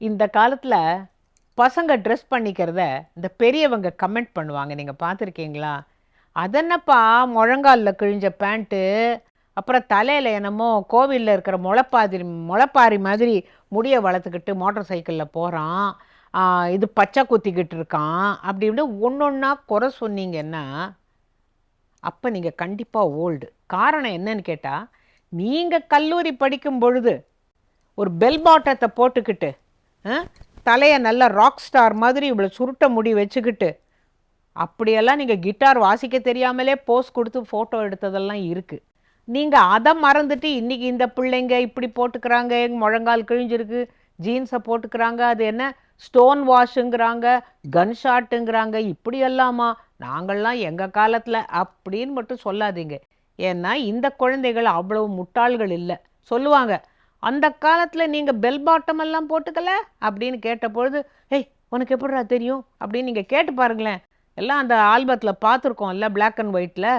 இந்த காலத்தில் பசங்க ட்ரெஸ் பண்ணிக்கிறத இந்த பெரியவங்க கமெண்ட் பண்ணுவாங்க. நீங்கள் பார்த்துருக்கீங்களா? அதென்னப்பா முழங்காலில் கிழிஞ்ச பேண்ட்டு அப்புறம் தலையில் என்னமோ கோவிலில் இருக்கிற முளைப்பாதிரி முளைப்பாரி மாதிரி முடியை வளர்த்துக்கிட்டு மோட்டார் சைக்கிளில் போகிறான் இது பச்சை குத்திக்கிட்டு இருக்கான் அப்படி இப்படின்னு ஒன்று ஒன்றா குறை சொன்னீங்கன்னா அப்போ நீங்கள் கண்டிப்பாக ஓல்டு காரணம் என்னன்னு கேட்டால் நீங்கள் கல்லூரி படிக்கும் பொழுது ஒரு பெல் பாட்டத்தை போட்டுக்கிட்டு தலையை நல்லா ராக் ஸ்டார் மாதிரி இவ்வளோ சுருட்ட முடி வச்சுக்கிட்டு அப்படியெல்லாம் நீங்கள் கிட்டார் வாசிக்க தெரியாமலே போஸ் கொடுத்து ஃபோட்டோ எடுத்ததெல்லாம் இருக்குது நீங்கள் அதை மறந்துட்டு இன்றைக்கி இந்த பிள்ளைங்க இப்படி போட்டுக்கிறாங்க முழங்கால் கிழிஞ்சிருக்கு ஜீன்ஸை போட்டுக்கிறாங்க அது என்ன ஸ்டோன் வாஷுங்கிறாங்க கன் ஷாட்டுங்கிறாங்க இப்படி எல்லாமா நாங்கள்லாம் எங்கள் காலத்தில் அப்படின்னு மட்டும் சொல்லாதீங்க. ஏன்னா இந்த குழந்தைகள் அவ்வளவு முட்டாள்கள் இல்லை. சொல்லுவாங்க அந்த காலத்தில் நீங்கள் பெல் பாட்டம் எல்லாம் போட்டுக்கல? அப்படின்னு கேட்டபொழுது ஏய் உனக்கு எப்படிடா தெரியும்? அப்படின்னு நீங்கள் கேட்டு பாருங்களேன். எல்லாம் அந்த ஆல்பத்தில் பார்த்துருக்கோம்ல பிளாக் அண்ட் ஒயிட்டில்